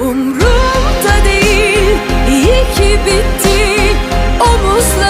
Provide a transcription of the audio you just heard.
Umrumda değil iyi ki bitti Omuzlarımdan koca bir